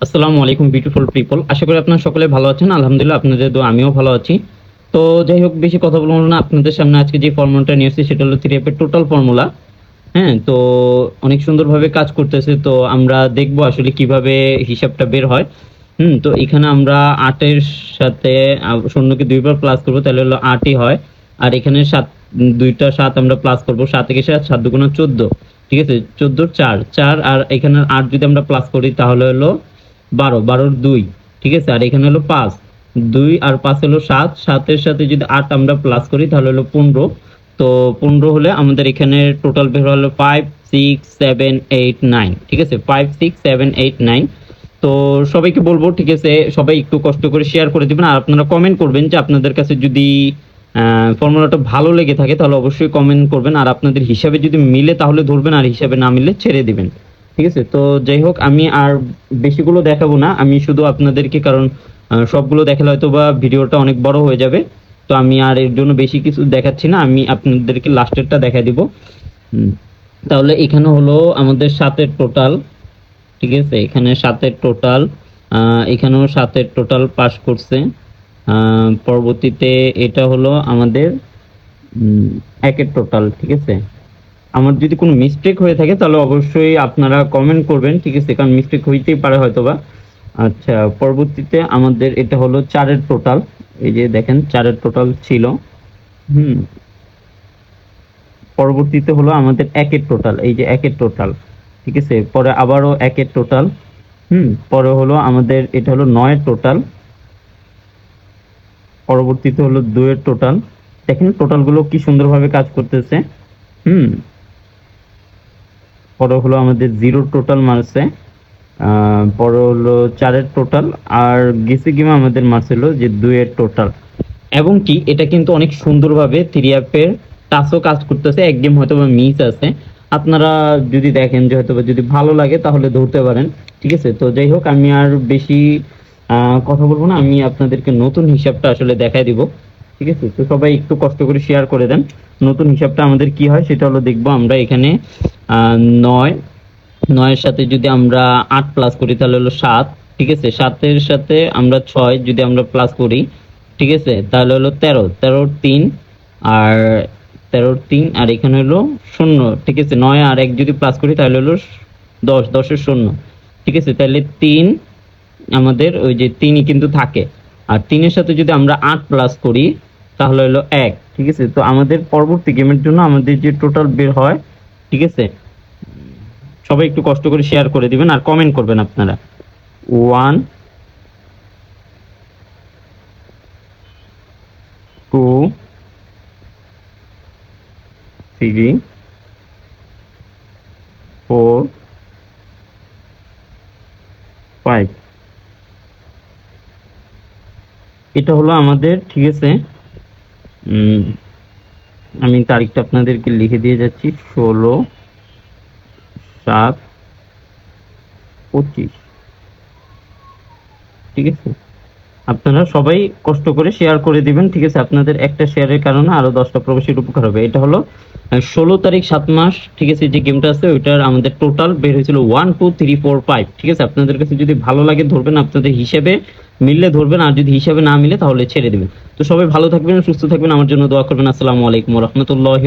আসসালামু আলাইকুম beautiful people আশা করি আপনারা সকলে ভালো আছেন। আলহামদুলিল্লাহ, আপনাদের দোয়া, আমিও ভালো আছি। তো যাই হোক, বেশি কথা বলব না। আপনাদের সামনে আজকে যে ফর্মুলাটা নিয়ে এসেছি, সেটা হলো থ্রি এফের টোটাল ফর্মুলা হ্যাঁ তো অনেক সুন্দরভাবে কাজ করতেছে। তো আমরা দেখব আসলে কীভাবে হিসাবটা বের হয়। হুম, তো এখানে আমরা আটের সাথে শূন্যকে দুইবার প্লাস করব, তাহলে হলো আটই হয়। আর এখানে সাত, দুইটা সাত আমরা প্লাস করব, সাত থেকে সাত সাত দুগুণ চোদ্দ। ঠিক আছে? চোদ্দ চার। চার আর এখানে আট যদি আমরা প্লাস করি, তাহলে হলো বারো, বারোর দুই, ঠিক আছে? আর এখানে হলো পাঁচ। দুই আর পাঁচ হলো সাত। সাতের সাথে যদি আট আমরা প্লাস করি, তাহলে হলো পনেরো। তো পনেরো হলে আমাদের এখানে টোটাল বের হলো five six seven eight nine ঠিক আছে? Five six seven eight nine তো সবাইকে বলব, ঠিক আছে? সবাই একটু কষ্ট করে শেয়ার করে দিবেন। আর আপনারা কমেন্ট করবেন যে আপনাদের কাছে যদি ফর্মুলাটা ভালো লেগে থাকে, তাহলে অবশ্যই কমেন্ট করবেন। আর আপনাদের হিসাবে যদি মিলে, তাহলে ধরবেন। আর হিসাবে না মিলে ছেড়ে দিবেন। ঠিক আছে? তো যাই হোক, আমি আর বেশিগুলো দেখাবো না। আমি শুধু আপনাদেরকে, কারণ সবগুলো দেখালে হয়তো বা ভিডিওটা অনেক বড় হয়ে যাবে। তো আমি আর এর জন্য বেশি কিছু দেখাচ্ছি না। আমি আপনাদেরকে লাস্টেরটা দেখা দিব। তাহলে এখানে হলো আমাদের সাতের টোটাল। ঠিক আছে? এখানে সাতের টোটাল এখানেও সাতের টোটাল পাস করছে। পরবর্তীতে এটা হলো আমাদের একের টোটাল। ঠিক আছে? আমার যদি কোনো মিস্টেক হয়ে থাকে, তাহলে অবশ্যই আপনারা কমেন্ট করবেন, ঠিক আছে? কারণ মিস্টেক হইতেই পারে হয়তোবা। আচ্ছা পরবর্তীতে আমাদের এটা হলো চারের টোটাল এই যে দেখেন, চারের টোটাল ছিল। হুম। পরবর্তীতে হলো আমাদের একের টোটাল এই যে একের টোটাল ঠিক আছে? পরে আবারও একের টোটাল হুম, পরে হলো আমাদের এটা হলো নয়ের টোটাল পরবর্তীতে হলো দুয়ের টোটাল দেখেন টোটালগুলো কি সুন্দরভাবে কাজ করতেছে। হুম। পরে হলো আমাদের জিরো টোটাল মারছে পরে হলো চারের টোটাল, আর গেসি গেমে আমাদের মারছিল যে দুইয়ের টোটাল। এবং কি, এটা কিন্তু অনেক সুন্দরভাবে থ্রি অ্যাপের টাচও কাজ করতেছে, এক গেম হয়তো মিস আছে। আপনারা যদি দেখেন যে হয়তো যদি ভালো লাগে তাহলে ধরতে পারেন, ঠিক আছে? তো যাই হোক, আমি আর বেশি কথা বলব না, আমি আপনাদেরকে নতুন হিসাবটা আসলে দেখাই দিব। ঠিক আছে? তো সবাই একটু কষ্ট করে শেয়ার করে দেন। নতুন হিসাবটা আমাদের কি হয় সেটা হলো দেখব আমরা এখানে নয়, নয়ের সাথে যদি আমরা আট প্লাস করি তাহলে হলো সাত, ঠিক আছে? সাতের সাথে আমরা ছয় যদি আমরা প্লাস করি, ঠিক আছে? তাহলে হলো তেরো, তেরোর তিন আর তেরোর তিন আর এখানে হলো শূন্য, ঠিক আছে? নয় আর এক যদি প্লাস করি তাহলে হলো দশ দশের শূন্য, ঠিক আছে? তাহলে তিন আমাদের ওই যে তিনই কিন্তু থাকে। আর তিনের সাথে যদি আমরা আট প্লাস করি তাহলে হলো এক, ঠিক আছে? তো আমাদের পরবর্তী গেমের জন্য আমাদের যে টোটাল বের হয়, ঠিক আছে? সবাই একটু কষ্ট করে শেয়ার করে দিবেন আর কমেন্ট করবেন আপনারা। One two three four five এটা হলো আমাদের, ঠিক আছে? আমি তারিখটা আপনাদেরকে লিখে দিয়ে যাচ্ছি, ষোলো সাত পঁচিশ। ঠিক আছে? আপনারা সবাই কষ্ট করে শেয়ার করে দিবেন, ঠিক আছে? আপনাদের একটা শেয়ারের কারণে আরও দশটা প্রবাসীর উপকার হবে। এটা হলো ষোলো তারিখ সাত মাস, ঠিক আছে, যে গেমটা আছে, ওইটার আমাদের টোটাল বের হয়েছিল one two three four five ঠিক আছে? আপনাদের কাছে যদি ভালো লাগে ধরবেন, আপনাদের হিসেবে মিললে ধরবেন, আর যদি হিসাবে না মিলে তাহলে ছেড়ে দেবেন। তো সবাই ভালো থাকবেন, সুস্থ থাকবেন, আমার জন্য দোয়া করবেন। আসসালামু আলাইকুম রহমতুল্লাহ